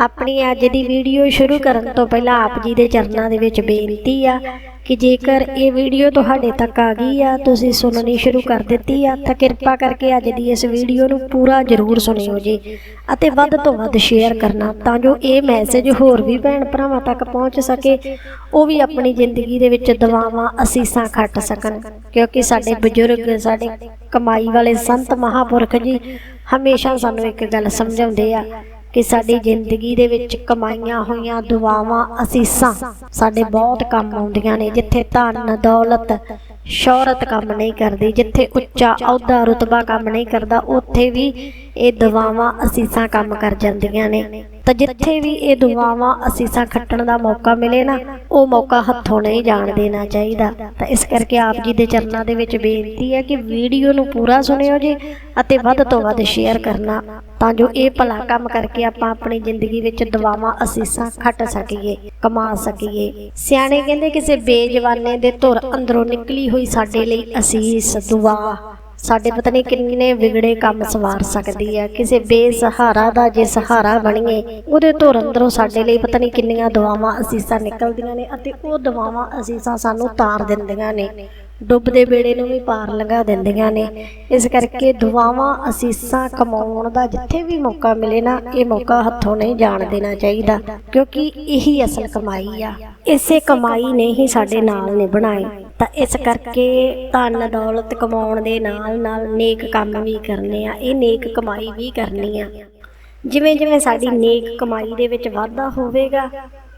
ਆਪਣੀ ਅੱਜ ਦੀ ਵੀਡੀਓ ਸ਼ੁਰੂ ਕਰਨ ਤੋਂ ਪਹਿਲਾਂ ਆਪ ਜੀ ਦੇ ਚਰਨਾਂ ਦੇ ਵਿੱਚ ਬੇਨਤੀ ਆ ਕਿ ਜੇਕਰ ਇਹ ਵੀਡੀਓ ਤੁਹਾਡੇ ਤੱਕ ਆ ਗਈ ਆ, ਤੁਸੀਂ ਸੁਣਨੀ ਸ਼ੁਰੂ ਕਰ ਦਿੱਤੀ ਆ, ਤਾਂ ਕਿਰਪਾ ਕਰਕੇ ਅੱਜ ਦੀ ਇਸ ਵੀਡੀਓ ਨੂੰ ਪੂਰਾ ਜ਼ਰੂਰ ਸੁਣਿਓ ਜੀ ਅਤੇ ਵੱਧ ਤੋਂ ਵੱਧ ਸ਼ੇਅਰ ਕਰਨਾ ਤਾਂ ਜੋ ਇਹ ਮੈਸੇਜ ਹੋਰ ਵੀ ਭੈਣ ਭਰਾਵਾਂ ਤੱਕ ਪਹੁੰਚ ਸਕੇ, ਉਹ ਵੀ ਆਪਣੀ ਜ਼ਿੰਦਗੀ ਦੇ ਵਿੱਚ ਦਵਾਵਾਂ, ਅਸੀਸਾਂ ਖੱਟ ਸਕਣ। ਕਿਉਂਕਿ ਸਾਡੇ ਬਜ਼ੁਰਗ, ਸਾਡੇ ਕਮਾਈ ਵਾਲੇ ਸੰਤ ਮਹਾਪੁਰਖ ਜੀ ਹਮੇਸ਼ਾ ਸਾਨੂੰ ਇੱਕ ਗੱਲ ਸਮਝਾਉਂਦੇ ਆ ਕਿ ਸਾਡੀ ਜ਼ਿੰਦਗੀ ਦੇ ਵਿੱਚ ਕਮਾਈਆਂ ਹੋਈਆਂ ਦੁਆਵਾਂ ਅਸੀਸਾਂ ਸਾਡੇ ਬਹੁਤ ਕੰਮ ਆਉਂਦੀਆਂ ਨੇ, ਜਿੱਥੇ ਧਨ, ਦੌਲਤ, ਸ਼ੌਹਰਤ ਕੰਮ ਨਹੀਂ ਕਰਦੀ, ਜਿੱਥੇ ਉੱਚਾ ਅਹੁਦਾ, ਰੁਤਬਾ ਕੰਮ ਨਹੀਂ ਕਰਦਾ, ਉੱਥੇ ਵੀ ਇਹ ਦੁਆਵਾਂ ਅਸੀਸਾਂ ਕੰਮ ਕਰ ਜਾਂਦੀਆਂ ਨੇ। ਤਾਂ ਜਿੱਥੇ ਵੀ ਇਹ ਦੁਆਵਾਂ ਅਸੀਸਾਂ ਖੱਟਣ ਦਾ ਮੌਕਾ ਮਿਲੇ ਨਾ, ਉਹ ਮੌਕਾ ਹੱਥੋਂ ਨਹੀਂ ਜਾਣ ਦੇਣਾ ਚਾਹੀਦਾ। ਤਾਂ ਇਸ ਕਰਕੇ ਆਪ ਜੀ ਦੇ ਚਰਨਾਂ ਦੇ ਵਿੱਚ ਬੇਨਤੀ ਹੈ ਕਿ ਵੀਡੀਓ ਨੂੰ ਪੂਰਾ ਸੁਣਿਓ ਜੀ ਅਤੇ ਵੱਧ ਤੋਂ ਵੱਧ ਸ਼ੇਅਰ ਕਰਨਾ, ਤਾਂ ਜੋ ਇਹ ਭਲਾ ਕੰਮ ਕਰਕੇ ਆਪਾਂ ਆਪਣੀ ਜ਼ਿੰਦਗੀ ਵਿੱਚ ਦੁਆਵਾਂ ਅਸੀਸਾਂ ਖੱਟ ਸਕੀਏ, ਕਮਾ ਸਕੀਏ। ਸਿਆਣੇ ਕਹਿੰਦੇ, ਕਿਸੇ ਬੇਜਵਾਨੇ ਦੇ ਧੁਰ ਅੰਦਰੋਂ ਨਿਕਲੀ ਹੋਈ ਸਾਡੇ ਲਈ ਅਸੀਸ ਦੁਆ। ਸਾਡੇ ਪਤਾ ਨਹੀਂ ਕਿੰਨੇ ਵਿਗੜੇ ਕੰਮ ਸਵਾਰ ਸਕਦੀ ਹੈ। ਕਿਸੇ ਬੇਸਹਾਰਾ ਦਾ ਜੇ ਸਹਾਰਾ ਬਣੀਏ, ਉਹਦੇ ਤੋਂ ਅੰਦਰੋਂ ਸਾਡੇ ਲਈ ਪਤਾ ਨਹੀਂ ਕਿੰਨੀਆਂ ਦੁਆਵਾਂ ਅਸੀਸਾਂ ਨਿਕਲਦੀਆਂ ਨੇ ਅਤੇ ਉਹ ਦੁਆਵਾਂ ਅਸੀਸਾਂ ਸਾਨੂੰ ਤਾਰ ਦਿੰਦੀਆਂ ਨੇ। ਡੁੱਬਦੇ ਬੇੜੇ ਨੂੰ ਵੀ ਪਾਰ ਲੰਘਾ ਦਿੰਦੀਆਂ ਨੇ। ਇਸ ਕਰਕੇ ਦੁਆਵਾਂ ਅਸੀਸਾਂ ਕਮਾਉਣ ਦਾ ਜਿੱਥੇ ਵੀ ਮੌਕਾ ਮਿਲੇ ਨਾ, ਇਹ ਮੌਕਾ ਹੱਥੋਂ ਨਹੀਂ ਜਾਣ ਦੇਣਾ ਚਾਹੀਦਾ, ਕਿਉਂਕਿ ਇਹੀ ਅਸਲ ਕਮਾਈ ਆ। ਇਸੇ ਕਮਾਈ ਨੇ ਹੀ ਸਾਡੇ ਨਾਲ ਨੇ ਬਣਾਏ ਤਾਂ ਇਸ ਕਰਕੇ ਧਨ ਦੌਲਤ ਕਮਾਉਣ ਦੇ ਨਾਲ ਨਾਲ ਨੇਕ ਕੰਮ ਵੀ ਕਰਨੇ ਆ, ਇਹ ਨੇਕ ਕਮਾਈ ਵੀ ਕਰਨੀ ਆ। ਜਿਵੇਂ ਜਿਵੇਂ ਸਾਡੀ ਨੇਕ ਕਮਾਈ ਦੇ ਵਿੱਚ ਵਾਧਾ ਹੋਵੇਗਾ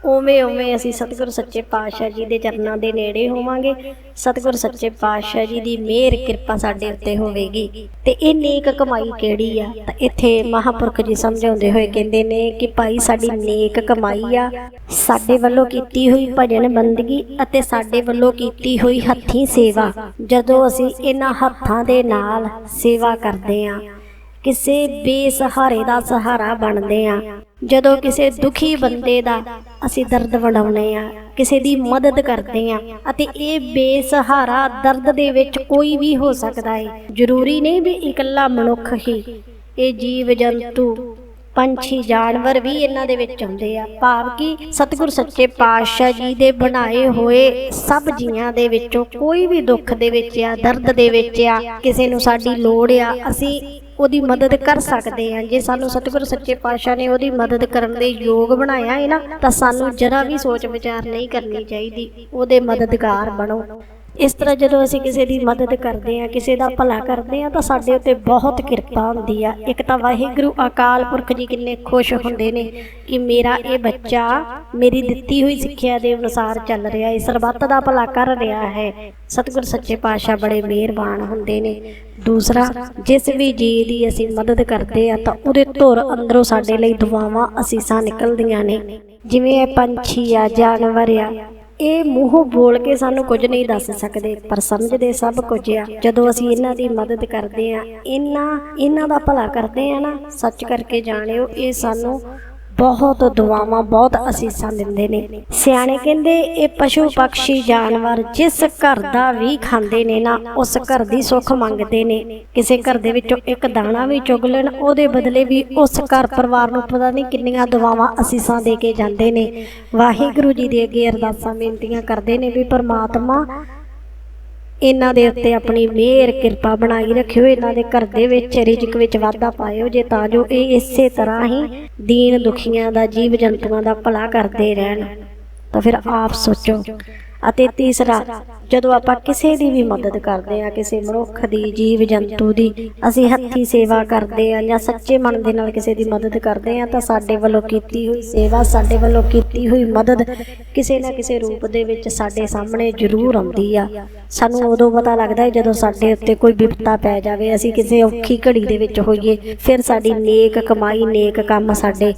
ਉਵੇਂ ਉਵੇਂ ਅਸੀਂ ਸਤਿਗੁਰ ਸੱਚੇ ਪਾਤਸ਼ਾਹ ਜੀ ਦੇ ਚਰਨਾਂ ਦੇ ਨੇੜੇ ਹੋਵਾਂਗੇ। ਸਤਿਗੁਰ ਸੱਚੇ ਪਾਤਸ਼ਾਹ ਜੀ ਦੀ ਮਿਹਰ ਕਿਰਪਾ ਸਾਡੇ ਉੱਤੇ ਹੋਵੇਗੀ। ਤੇ ਇਹ ਨੇਕ ਕਮਾਈ ਕਿਹੜੀ ਆ? ਤਾਂ ਇੱਥੇ ਮਹਾਪੁਰਖ ਜੀ ਸਮਝਾਉਂਦੇ ਹੋਏ ਕਹਿੰਦੇ ਨੇ ਕਿ ਭਾਈ ਸਾਡੀ ਨੇਕ ਕਮਾਈ ਆ, ਸਾਡੇ ਵੱਲੋਂ ਕੀਤੀ ਹੋਈ ਭਜਨ ਬੰਦਗੀ ਅਤੇ ਸਾਡੇ ਵੱਲੋਂ ਕੀਤੀ ਹੋਈ ਹੱਥੀਂ ਸੇਵਾ। ਜਦੋਂ ਅਸੀਂ ਇਹਨਾਂ ਹੱਥਾਂ ਦੇ ਨਾਲ ਸੇਵਾ ਕਰਦੇ ਆ ਕਿਸੇ ਬੇਸਹਾਰੇ ਦਾ ਸਹਾਰਾ ਬਣਦੇ ਆ ਜਦੋਂ ਕਿਸੇ ਦੁਖੀ ਬੰਦੇ ਦਾ ਅਸੀਂ ਦਰਦ ਵੰਡਾਉਂਦੇ ਆ ਕਿਸੇ ਦੀ ਮਦਦ ਕਰਦੇ ਆ ਅਤੇ ਇਹ ਬੇਸਹਾਰਾ ਦਰਦ ਦੇ ਵਿੱਚ ਕੋਈ ਵੀ ਹੋ ਸਕਦਾ ਹੈ। ਜ਼ਰੂਰੀ ਨਹੀਂ ਵੀ ਇਕੱਲਾ ਮਨੁੱਖ ਹੀ ਇਹ ਜੀਵ ਜੰਤੂ ਪੰਛੀ, ਜਾਨਵਰ ਵੀ ਇਹਨਾਂ ਦੇ ਵਿੱਚ ਆਉਂਦੇ ਆ। ਭਾਵ ਕਿ ਸਤਿਗੁਰ ਸੱਚੇ ਪਾਤਸ਼ਾਹ ਜੀ ਦੇ ਬਣਾਏ ਹੋਏ ਸਭ ਜੀਆਂ ਦੇ ਵਿੱਚੋਂ ਕੋਈ ਵੀ ਦੁੱਖ ਦੇ ਵਿੱਚ ਆ, ਦਰਦ ਦੇ ਵਿੱਚ ਆ, ਕਿਸੇ ਨੂੰ ਸਾਡੀ ਲੋੜ ਆ, ਅਸੀਂ ਉਹਦੀ ਮਦਦ ਕਰ ਸਕਦੇ ਹਾਂ। ਜੇ ਸਾਨੂੰ ਸਤਿਗੁਰ ਸੱਚੇ ਪਾਤਸ਼ਾਹ ਨੇ ਉਹਦੀ ਮਦਦ ਕਰਨ ਦੇ ਯੋਗ ਬਣਾਇਆ ਹੈ ਨਾ, ਤਾਂ ਸਾਨੂੰ ਜਰਾ ਵੀ ਸੋਚ ਵਿਚਾਰ ਨਹੀਂ ਕਰਨੀ ਚਾਹੀਦੀ। ਉਹਦੇ ਮਦਦਗਾਰ ਬਣੋ। ਇਸ ਤਰ੍ਹਾਂ ਜਦੋਂ ਅਸੀਂ ਕਿਸੇ ਦੀ ਮਦਦ ਕਰਦੇ ਹਾਂ, ਕਿਸੇ ਦਾ ਭਲਾ ਕਰਦੇ ਹਾਂ, ਤਾਂ ਸਾਡੇ ਉੱਤੇ ਬਹੁਤ ਕਿਰਪਾ ਹੁੰਦੀ ਆ। ਇੱਕ ਤਾਂ ਵਾਹਿਗੁਰੂ ਅਕਾਲ ਪੁਰਖ ਜੀ ਕਿੰਨੇ ਖੁਸ਼ ਹੁੰਦੇ ਨੇ ਕਿ ਮੇਰਾ ਇਹ ਬੱਚਾ ਮੇਰੀ ਦਿੱਤੀ ਹੋਈ ਸਿੱਖਿਆ ਦੇ ਅਨੁਸਾਰ ਚੱਲ ਰਿਹਾ ਹੈ, ਸਰਬੱਤ ਦਾ ਭਲਾ ਕਰ ਰਿਹਾ ਹੈ। ਸਤਿਗੁਰ ਸੱਚੇ ਪਾਤਸ਼ਾਹ ਬੜੇ ਮਿਹਰਬਾਨ ਹੁੰਦੇ ਨੇ। ਦੂਸਰਾ, ਜਿਸ ਵੀ ਜੀ ਦੀ ਅਸੀਂ ਮਦਦ ਕਰਦੇ ਆ ਤਾਂ ਉਹਦੇ ਧੁਰ ਅੰਦਰੋਂ ਸਾਡੇ ਲਈ ਦੁਆਵਾਂ ਅਸੀਸਾਂ ਨਿਕਲਦੀਆਂ ਨੇ। ਜਿਵੇਂ ਇਹ ਪੰਛੀ ਆ, ਜਾਨਵਰ ਆ ਇਹ ਮੂੰਹੋਂ ਬੋਲ ਕੇ ਸਾਨੂੰ ਕੁਝ ਨਹੀਂ ਦੱਸ ਸਕਦੇ, ਪਰ ਸਮਝਦੇ ਸਭ ਕੁਝ ਆ। ਜਦੋਂ ਅਸੀਂ ਇਹਨਾਂ ਦੀ ਮਦਦ ਕਰਦੇ ਆ, ਇਹਨਾਂ ਇਹਨਾਂ ਦਾ ਭਲਾ ਕਰਦੇ ਆ ਨਾ, ਸੱਚ ਕਰਕੇ ਜਾਣਿਓ, ਇਹ ਸਾਨੂੰ ਬਹੁਤ ਦੁਆਵਾਂ, ਬਹੁਤ ਅਸੀਸਾਂ ਦਿੰਦੇ ਨੇ। ਸਿਆਣੇ ਕਹਿੰਦੇ, ਇਹ ਪਸ਼ੂ ਪਕਸ਼ੀ ਜਾਨਵਰ ਜਿਸ ਘਰ ਦਾ ਵੀ ਖਾਂਦੇ ਨੇ ਨਾ, ਉਸ ਘਰ ਦੀ ਸੁੱਖ ਮੰਗਦੇ ਨੇ। ਕਿਸੇ ਘਰ ਦੇ ਵਿੱਚੋਂ ਇੱਕ ਦਾਣਾ ਵੀ ਚੁਗ ਲੈਣ, ਉਹਦੇ ਬਦਲੇ ਵੀ ਉਸ ਘਰ ਪਰਿਵਾਰ ਨੂੰ ਪਤਾ ਨਹੀਂ ਕਿੰਨੀਆਂ ਦੁਆਵਾਂ, ਅਸੀਸਾਂ ਦੇ ਕੇ ਜਾਂਦੇ ਨੇ। ਵਾਹਿਗੁਰੂ ਜੀ ਦੇ ਅੱਗੇ ਅਰਦਾਸਾਂ, ਬੇਨਤੀਆਂ ਕਰਦੇ ਨੇ ਵੀ ਪਰਮਾਤਮਾ ਇਹਨਾਂ ਦੇ ਉੱਤੇ ਆਪਣੀ ਮਿਹਰ ਕਿਰਪਾ ਬਣਾਈ ਰੱਖਿਓ, ਇਹਨਾਂ ਦੇ ਘਰ ਦੇ ਵਿੱਚ ਰਿਜਕ ਵਿੱਚ ਵਾਧਾ ਪਾਇਓ ਜੇ ਤਾਂ ਜੋ ਇਹ ਇਸੇ ਤਰ੍ਹਾਂ ਹੀ ਦੀਨ ਦੁਖੀਆਂ ਦਾ, ਜੀਵ ਜੰਤੂਆਂ ਦਾ ਭਲਾ ਕਰਦੇ ਰਹਿਣ। ਤਾਂ ਫਿਰ ਆਪ ਸੋਚੋ ਅਤੇ ਤੀਸਰਾ, ਜਦੋਂ ਆਪਾਂ ਕਿਸੇ ਦੀ ਵੀ ਮਦਦ ਕਰਦੇ ਆ ਕਿਸੇ ਮਨੁੱਖ ਦੀ, ਜੀਵ ਜੰਤੂ ਦੀ, ਅਸੀਂ ਹੱਥੀ ਸੇਵਾ ਕਰਦੇ ਆ ਜਾਂ ਸੱਚੇ ਮਨ ਦੇ ਨਾਲ ਕਿਸੇ ਦੀ ਮਦਦ ਕਰਦੇ ਆ ਤਾਂ ਸਾਡੇ ਵੱਲੋਂ ਕੀਤੀ ਹੋਈ ਸੇਵਾ, ਸਾਡੇ ਵੱਲੋਂ ਕੀਤੀ ਹੋਈ ਮਦਦ ਕਿਸੇ ਨਾ ਕਿਸੇ ਰੂਪ ਦੇ ਵਿੱਚ ਸਾਡੇ ਸਾਹਮਣੇ ਜ਼ਰੂਰ ਆਉਂਦੀ ਆ। ਸਾਨੂੰ ਉਦੋਂ ਪਤਾ ਲੱਗਦਾ ਹੈ ਜਦੋਂ ਸਾਡੇ ਉੱਤੇ ਕੋਈ ਵਿਪਤਾ ਪੈ ਜਾਵੇ, ਅਸੀਂ ਕਿਸੇ ਔਖੀ ਘੜੀ ਦੇ ਵਿੱਚ ਹੋਈਏ, ਫਿਰ ਸਾਡੀ ਨੇਕ ਕਮਾਈ, ਨੇਕ ਕੰਮ ਸਾਡੇ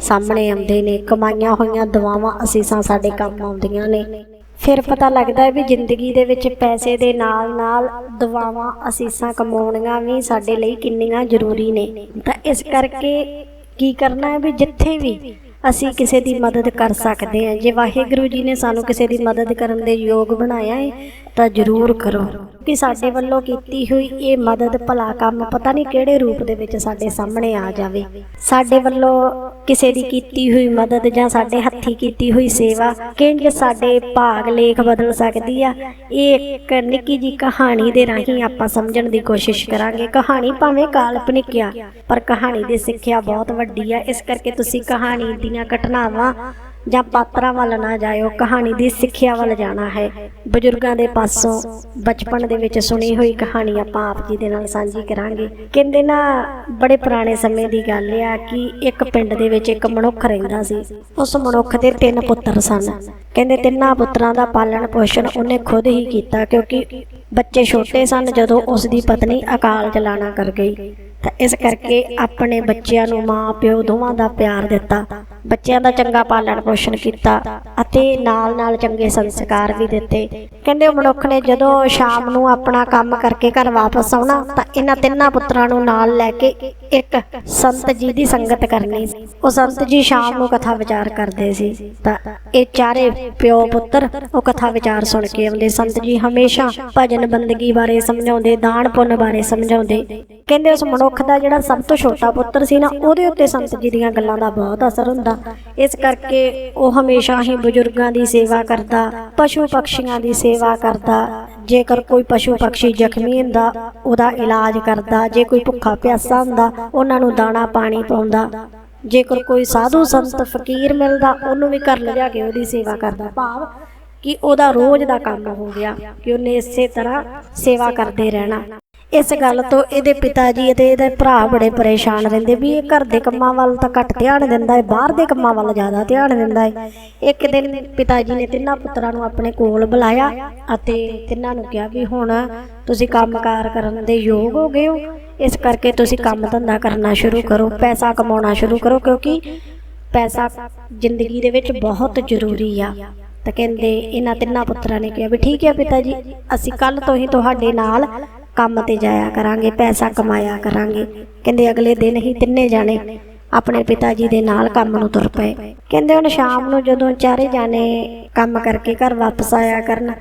ਸਾਹਮਣੇ ਆਉਂਦੇ ਨੇ, ਕਮਾਈਆਂ ਹੋਈਆਂ ਦੁਆਵਾਂ ਅਸੀਸਾਂ ਸਾਡੇ ਕੰਮ ਆਉਂਦੀਆਂ ਨੇ। ਫਿਰ ਪਤਾ ਲੱਗਦਾ ਹੈ ਵੀ ਜ਼ਿੰਦਗੀ ਦੇ ਵਿੱਚ ਪੈਸੇ ਦੇ ਨਾਲ ਨਾਲ ਦੁਆਵਾਂ ਅਸੀਸਾਂ ਕਮਾਉਣੀਆਂ ਵੀ ਸਾਡੇ ਲਈ ਕਿੰਨੀਆਂ ਜ਼ਰੂਰੀ ਨੇ। ਤਾਂ ਇਸ ਕਰਕੇ ਕੀ ਕਰਨਾ ਹੈ ਵੀ ਜਿੱਥੇ ਵੀ ਅਸੀਂ ਕਿਸੇ ਦੀ ਮਦਦ ਕਰ ਸਕਦੇ ਹਾਂ। ਜੇ ਵਾਹਿਗੁਰੂ ਜੀ ਨੇ ਸਾਨੂੰ ਕਿਸੇ ਦੀ ਮਦਦ ਕਰਨ ਦੇ ਯੋਗ ਬਣਾਇਆ ਹੈ ਤਾਂ ਜ਼ਰੂਰ ਕਰੋ। ਕਿ ਸਾਡੇ ਵੱਲੋਂ ਕੀਤੀ ਹੋਈ ਇਹ ਮਦਦ ਭਲਾ ਕੰਮ ਪਤਾ ਨਹੀਂ ਕਿਹੜੇ ਰੂਪ ਦੇ ਵਿੱਚ ਸਾਡੇ ਸਾਹਮਣੇ ਆ ਜਾਵੇ। ਸਾਡੇ ਵੱਲੋਂ ਕਿਸੇ ਦੀ ਕੀਤੀ ਹੋਈ ਮਦਦ ਜਾਂ ਸਾਡੇ ਹੱਥੀ ਕੀਤੀ ਹੋਈ ਸੇਵਾ ਕਿੰਜ ਸਾਡੇ ਭਾਗ ਲੇਖ ਬਦਲ ਸਕਦੀ ਆ? ਇਹ ਇੱਕ ਨਿੱਕੀ ਜੀ ਕਹਾਣੀ ਦੇ ਰਾਹੀਂ ਆਪਾਂ ਸਮਝਣ ਦੀ ਕੋਸ਼ਿਸ਼ ਕਰਾਂਗੇ। ਕਹਾਣੀ ਭਾਵੇਂ ਕਾਲਪਨਿਕ ਆ, ਪਰ ਕਹਾਣੀ ਦੀ ਸਿੱਖਿਆ ਬਹੁਤ ਵੱਡੀ ਆ। ਇਸ ਕਰਕੇ ਤੁਸੀਂ ਕਹਾਣੀ ਦੀਆਂ ਘਟਨਾਵਾਂ ਜਾਂ ਪਾਤਰਾਂ ਵੱਲ ਨਾ ਜਾਇਓ, ਕਹਾਣੀ ਦੀ ਸਿੱਖਿਆ ਵੱਲ ਜਾਣਾ ਹੈ। ਬਜ਼ੁਰਗਾਂ ਦੇ ਪਾਸੋਂ ਬਚਪਨ ਦੇ ਵਿੱਚ ਸੁਣੀ ਹੋਈ ਕਹਾਣੀ ਆਪਾਂ ਆਪ ਜੀ ਦੇ ਨਾਲ ਸਾਂਝੀ ਕਰਾਂਗੇ। ਕਹਿੰਦੇ ਨਾ, ਬੜੇ ਪੁਰਾਣੇ ਸਮੇਂ ਦੀ ਗੱਲ ਆ ਕਿ ਇੱਕ ਪਿੰਡ ਦੇ ਵਿੱਚ ਇੱਕ ਮਨੁੱਖ ਰਹਿੰਦਾ ਸੀ। ਉਸ ਮਨੁੱਖ ਦੇ ਤਿੰਨ ਪੁੱਤਰ ਸਨ। ਕਹਿੰਦੇ ਤਿੰਨਾਂ ਪੁੱਤਰਾਂ ਦਾ ਪਾਲਣ ਪੋਸ਼ਣ ਉਹਨੇ ਖੁਦ ਹੀ ਕੀਤਾ ਕਿਉਂਕਿ ਬੱਚੇ ਛੋਟੇ ਸਨ, ਜਦੋਂ ਉਸ ਦੀ ਪਤਨੀ ਅਕਾਲ ਚਲਾਣਾ ਕਰ ਗਈ। ਤਾਂ ਇਸ ਕਰਕੇ ਆਪਣੇ ਬੱਚਿਆਂ ਨੂੰ ਮਾਂ ਪਿਓ ਦੋਵਾਂ ਦਾ ਪਿਆਰ ਦਿੱਤਾ। ਬੱਚਿਆਂ ਦਾ ਚੰਗਾ ਪਾਲਣ ਪੋਸ਼ਣ ਕੀਤਾ ਅਤੇ ਨਾਲ-ਨਾਲ ਚੰਗੇ ਸੰਸਕਾਰ ਵੀ ਦਿੱਤੇ। ਕਹਿੰਦੇ ਉਹ ਮਨੁੱਖ ਨੇ ਜਦੋਂ ਸ਼ਾਮ ਨੂੰ ਆਪਣਾ ਕੰਮ ਕਰਕੇ ਘਰ ਵਾਪਸ ਆਉਣਾ, ਤਾਂ ਇਹਨਾਂ ਤਿੰਨਾਂ ਪੁੱਤਰਾਂ ਨੂੰ ਨਾਲ ਲੈ ਕੇ ਇੱਕ ਸੰਤ ਜੀ ਦੀ ਸੰਗਤ ਕਰਨੀ। ਉਹ ਸੰਤ ਜੀ ਸ਼ਾਮ ਨੂੰ ਕਥਾ ਵਿਚਾਰ ਕਰਦੇ ਸੀ। ਤਾਂ ਇਹ ਚਾਰੇ ਪਿਓ ਪੁੱਤਰ ਉਹ ਕਥਾ ਵਿਚਾਰ ਸੁਣ ਕੇ ਆਉਂਦੇ। ਸੰਤ ਜੀ ਹਮੇਸ਼ਾ ਭਜਨ ਬੰਦਗੀ ਬਾਰੇ ਸਮਝਾਉਂਦੇ, ਦਾਨ ਪੁੰਨ ਬਾਰੇ ਸਮਝਾਉਂਦੇ। ਕਹਿੰਦੇ ਉਸ ਮਨੁੱਖ ਦਾ ਜਿਹੜਾ ਸਭ ਤੋਂ ਛੋਟਾ ਪੁੱਤਰ ਸੀ ਨਾ, ਉਹਦੇ ਉੱਤੇ ਸੰਤ ਜੀ ਦੀਆਂ ਗੱਲਾਂ ਦਾ ਬਹੁਤ ਅਸਰ ਹੁੰਦਾ। ਇਸ ਕਰਕੇ ਉਹ ਹਮੇਸ਼ਾ ਹੀ ਬਜ਼ੁਰਗਾਂ ਦੀ ਸੇਵਾ ਕਰਦਾ, ਪਸ਼ੂ ਪਕਸ਼ੀਆਂ ਦੀ ਸੇਵਾ ਕਰਦਾ। ਜੇਕਰ ਕੋਈ ਪਸ਼ੂ ਪਕਸ਼ੀ ਜ਼ਖਮੀ ਹੁੰਦਾ, ਉਹਦਾ ਇਲਾਜ ਕਰਦਾ। ਜੇ ਕੋਈ ਭੁੱਖਾ ਪਿਆਸਾ ਹੁੰਦਾ, ਉਹਨਾਂ ਨੂੰ ਦਾਣਾ ਪਾਣੀ ਪਾਉਂਦਾ। ਜੇਕਰ ਕੋਈ ਸਾਧੂ ਸੰਤ, ਫਕੀਰ ਮਿਲਦਾ, ਉਹਨੂੰ ਵੀ ਘਰ ਲਿਜਾ ਕੇ ਉਹਦੀ ਸੇਵਾ ਕਰਦਾ। ਭਾਵ ਕਿ ਉਹਦਾ ਰੋਜ਼ ਦਾ ਕੰਮ ਹੋ ਗਿਆ, ਕਿ ਉਹਨੇ ਇਸੇ ਤਰ੍ਹਾਂ ਸੇਵਾ ਕਰਦੇ ਰਹਿਣਾ। ਇਸ ਗੱਲ ਤੋਂ ਇਹਦੇ ਪਿਤਾ ਜੀ ਅਤੇ ਇਹਦੇ ਭਰਾ ਬੜੇ ਪਰੇਸ਼ਾਨ ਰਹਿੰਦੇ ਵੀ ਇਹ ਘਰ ਦੇ ਕੰਮਾਂ ਵੱਲ ਤਾਂ ਘੱਟ ਧਿਆਨ ਦਿੰਦਾ ਹੈ ਬਾਹਰ ਦੇ ਕੰਮਾਂ ਵੱਲ ਜ਼ਿਆਦਾ ਧਿਆਨ ਦਿੰਦਾ ਹੈ। ਇੱਕ ਦਿਨ ਪਿਤਾ ਜੀ ਨੇ ਤਿੰਨਾਂ ਪੁੱਤਰਾਂ ਨੂੰ ਆਪਣੇ ਕੋਲ ਬੁਲਾਇਆ ਅਤੇ ਤਿੰਨਾਂ ਨੂੰ ਕਿਹਾ ਵੀ ਹੁਣ ਤੁਸੀਂ ਕੰਮਕਾਰ ਕਰਨ ਦੇ ਯੋਗ ਹੋ। ਗਏ ਹੋ। ਇਸ ਕਰਕੇ ਤੁਸੀਂ ਕੰਮ ਧੰਦਾ ਕਰਨਾ ਸ਼ੁਰੂ ਕਰੋ ਪੈਸਾ ਕਮਾਉਣਾ ਸ਼ੁਰੂ ਕਰੋ ਕਿਉਂਕਿ ਪੈਸਾ ਜ਼ਿੰਦਗੀ ਦੇ ਵਿੱਚ ਬਹੁਤ ਜ਼ਰੂਰੀ ਆ। ਤਾਂ ਕਹਿੰਦੇ ਇਹਨਾਂ ਤਿੰਨਾਂ ਪੁੱਤਰਾਂ ਨੇ ਕਿਹਾ ਵੀ ਠੀਕ ਹੈ ਪਿਤਾ ਜੀ ਅਸੀਂ ਕੱਲ ਤੋਂ ਹੀ ਤੁਹਾਡੇ ਨਾਲ ਕੰਮ ਤੇ ਜਾਇਆ ਕਰਾਂਗੇ, ਪੈਸਾ ਕਮਾਇਆ ਕਰਾਂਗੇ। ਕਹਿੰਦੇ ਅਗਲੇ ਦਿਨ ਹੀ ਤਿੰਨੇ ਜਾਣੇ ਆਪਣੇ ਪਿਤਾ ਜੀ ਦੇ ਨਾਲ ਕੰਮ ਨੂੰ ਤੁਰ ਪਏ। ਕਹਿੰਦੇ ਹੁਣ ਸ਼ਾਮ ਨੂੰ ਜਦੋਂ ਚਾਰੇ ਜਾਣੇ ਕੰਮ ਕਰਕੇ ਘਰ ਵਾਪਸ ਆਇਆ ਕਰਨ,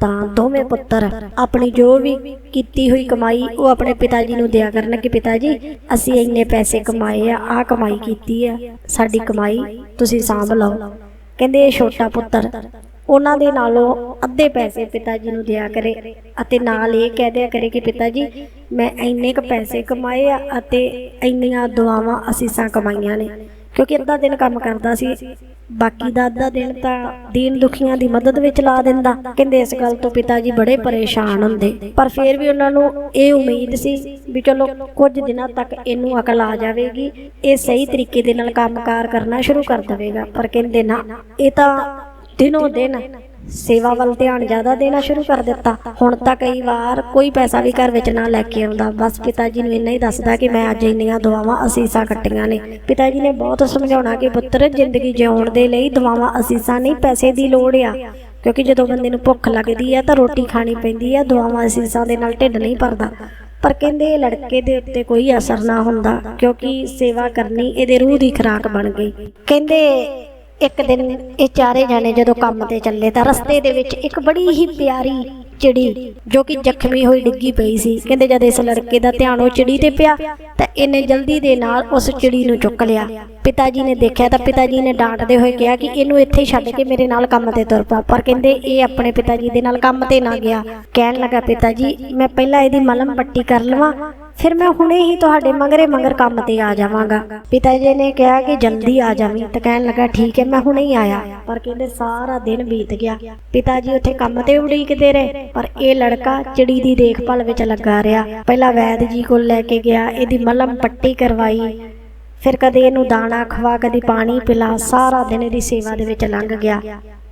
ਤਾਂ ਦੋਵੇਂ ਪੁੱਤਰ ਆਪਣੀ ਜੋ ਵੀ ਕੀਤੀ ਹੋਈ ਕਮਾਈ ਉਹ ਆਪਣੇ ਪਿਤਾ ਜੀ ਨੂੰ ਦਿਆ ਕਰਨ ਕਿ ਪਿਤਾ ਜੀ, ਅਸੀਂ ਇੰਨੇ ਪੈਸੇ ਕਮਾਏ ਆ ਆ ਕਮਾਈ ਕੀਤੀ ਆ। ਸਾਡੀ ਕਮਾਈ ਤੁਸੀਂ ਸਾਂਭ ਲਓ। ਕਹਿੰਦੇ ਇਹ ਛੋਟਾ ਪੁੱਤਰ ਉਹਨਾਂ ਦੇ ਨਾਲੋਂ ਅੱਧੇ ਪੈਸੇ ਪਿਤਾ ਜੀ ਨੂੰ ਦਿਆ ਕਰੇ ਅਤੇ ਨਾਲ ਇਹ ਕਹਿ ਦਿਆ ਕਰੇ ਕਿ ਪਿਤਾ ਜੀ, ਮੈਂ ਇੰਨੇ ਕ ਪੈਸੇ ਕਮਾਏ ਆ ਅਤੇ ਇੰਨੀਆਂ ਦੁਆਵਾਂ ਅਸੀਸਾਂ ਕਮਾਈਆਂ ਨੇ। ਕਿਉਂਕਿ ਅੱਧਾ ਦਿਨ ਕੰਮ ਕਰਦਾ ਸੀ, ਬਾਕੀ ਦਾ ਅੱਧਾ ਦਿਨ ਤਾਂ ਦੀਨ ਦੁਖੀਆਂ ਦੀ ਮਦਦ ਵਿੱਚ ਲਾ ਦਿੰਦਾ। ਕਹਿੰਦੇ ਇਸ ਗੱਲ ਤੋਂ ਪਿਤਾ ਜੀ ਬੜੇ ਪਰੇਸ਼ਾਨ ਹੁੰਦੇ। ਪਰ ਫਿਰ ਵੀ ਉਹਨਾਂ ਨੂੰ ਇਹ ਉਮੀਦ ਸੀ ਵੀ ਚਲੋ ਕੁਝ ਦਿਨਾਂ ਤੱਕ ਇਹਨੂੰ ਅਕਲ ਆ ਜਾਵੇਗੀ, ਇਹ ਸਹੀ ਤਰੀਕੇ ਦੇ ਨਾਲ ਕੰਮਕਾਰ ਕਰਨਾ ਸ਼ੁਰੂ ਕਰ ਦੇਵੇਗਾ। ਪਰ ਕਹਿੰਦੇ ਨਾ, ਇਹ ਤਾਂ ਦਿਨੋਂ ਦਿਨ ਸੇਵਾ ਵੱਲ ਧਿਆਨ ਜ਼ਿਆਦਾ ਦੇਣਾ ਸ਼ੁਰੂ ਕਰ ਦਿੱਤਾ। ਹੁਣ ਤਾਂ ਕਈ ਵਾਰ ਕੋਈ ਪੈਸਾ ਵੀ ਘਰ ਵਿੱਚ ਨਾ ਲੈ ਕੇ ਆਉਂਦਾ। ਬਸ ਪਿਤਾ ਜੀ ਨੂੰ ਇੰਨਾ ਹੀ ਦੱਸਦਾ ਕਿ ਮੈਂ ਅੱਜ ਇੰਨੀਆਂ ਦੁਆਵਾਂ ਅਸੀਸਾਂ ਕੱਟੀਆਂ ਨੇ। ਪਿਤਾ ਜੀ ਨੇ ਬਹੁਤ ਸਮਝਾਉਣਾ ਕਿ ਪੁੱਤਰ, ਜ਼ਿੰਦਗੀ ਜਿਉਣ ਦੇ ਲਈ ਦੁਆਵਾਂ ਅਸੀਸਾਂ ਨਹੀਂ, ਪੈਸੇ ਦੀ ਲੋੜ ਆ। ਕਿਉਂਕਿ ਜਦੋਂ ਬੰਦੇ ਨੂੰ ਭੁੱਖ ਲੱਗਦੀ ਆ ਤਾਂ ਰੋਟੀ ਖਾਣੀ ਪੈਂਦੀ ਆ, ਦੁਆਵਾਂ ਅਸੀਸਾਂ ਦੇ ਨਾਲ ਢਿੱਡ ਨਹੀਂ ਭਰਦਾ। ਪਰ ਕਹਿੰਦੇ ਲੜਕੇ ਦੇ ਉੱਤੇ ਕੋਈ ਅਸਰ ਨਾ ਹੁੰਦਾ, ਕਿਉਂਕਿ ਸੇਵਾ ਕਰਨੀ ਇਹਦੇ ਰੂਹ ਦੀ ਖੁਰਾਕ ਬਣ ਗਈ। ਕਹਿੰਦੇ ਇੱਕ ਦਿਨ ਇਹ ਚਾਰੇ ਜਾਣੇ ਜਦੋਂ ਕੰਮ ਤੇ ਚੱਲੇ ਤਾਂ ਰਸਤੇ ਦੇ ਵਿੱਚ ਇੱਕ ਬੜੀ ਹੀ ਪਿਆਰੀ ਚਿੜੀ ਜੋ ਕਿ ਜ਼ਖਮੀ ਹੋਈ ਡਿੱਗੀ ਪਈ ਸੀ। ਕਹਿੰਦੇ ਜਦ ਇਸ ਲੜਕੇ ਦਾ ਧਿਆਨ ਉਹ ਚਿੜੀ ਤੇ ਪਿਆ ਤਾਂ ਇਹਨੇ ਜਲਦੀ ਦੇ ਨਾਲ ਉਸ ਚਿੜੀ ਨੂੰ ਚੁੱਕ ਲਿਆ। ਪਿਤਾ ਜੀ ਨੇ ਦੇਖਿਆ ਤਾਂ ਪਿਤਾ ਜੀ ਨੇ ਡਾਂਟਦੇ ਹੋਏ ਕਿਹਾ ਕਿ ਇਹਨੂੰ ਇੱਥੇ ਛੱਡ ਕੇ ਮੇਰੇ ਨਾਲ ਕੰਮ ਤੇ ਤੁਰ ਪਾ। ਪਰ ਕਹਿੰਦੇ ਇਹ ਆਪਣੇ ਪਿਤਾ ਜੀ ਦੇ ਨਾਲ ਕੰਮ ਤੇ ਨਾ ਗਿਆ। ਕਹਿਣ ਲੱਗਾ, ਪਿਤਾ ਜੀ, ਮੈਂ ਪਹਿਲਾਂ ਇਹਦੀ ਮਲਮ ਪੱਟੀ ਕਰ ਲਵਾਂ, ਫਿਰ ਮੈਂ ਹੁਣੇ ਹੀ ਤੁਹਾਡੇ ਮਗਰੇ ਮਗਰ ਕੰਮ ਤੇ ਆ ਜਾਵਾਂਗਾ। ਪਿਤਾ ਜੀ ਨੇ ਕਿਹਾ ਕਿ ਜਲਦੀ ਆ ਜਾਵੀਂ। ਤਾਂ ਕਹਿਣ ਲੱਗਾ, ਠੀਕ ਹੈ, ਮੈਂ ਹੁਣੇ ਹੀ ਆਇਆ। ਪਰ ਕਹਿੰਦੇ ਸਾਰਾ ਦਿਨ ਬੀਤ ਗਿਆ। ਪਿਤਾ ਜੀ ਉੱਥੇ ਕੰਮ ਤੇ ਉਡੀਕਦੇ ਰਹੇ। ਪਰ ਇਹ ਲੜਕਾ ਚਿੜੀ ਦੀ ਦੇਖਭਾਲ ਵਿੱਚ ਲੱਗਾ ਰਿਹਾ। ਪਹਿਲਾਂ ਵੈਦ ਜੀ ਕੋਲ ਲੈ ਕੇ ਗਿਆ, ਇਹਦੀ ਮਲਮ ਪੱਟੀ ਕਰਵਾਈ। ਫਿਰ ਕਦੇ ਇਹਨੂੰ ਦਾਣਾ ਖਵਾ, ਕਦੀ ਪਾਣੀ ਪਿਲਾ, ਸਾਰਾ ਦਿਨ ਇਹਦੀ ਸੇਵਾ ਦੇ ਵਿੱਚ ਲੰਘ ਗਿਆ।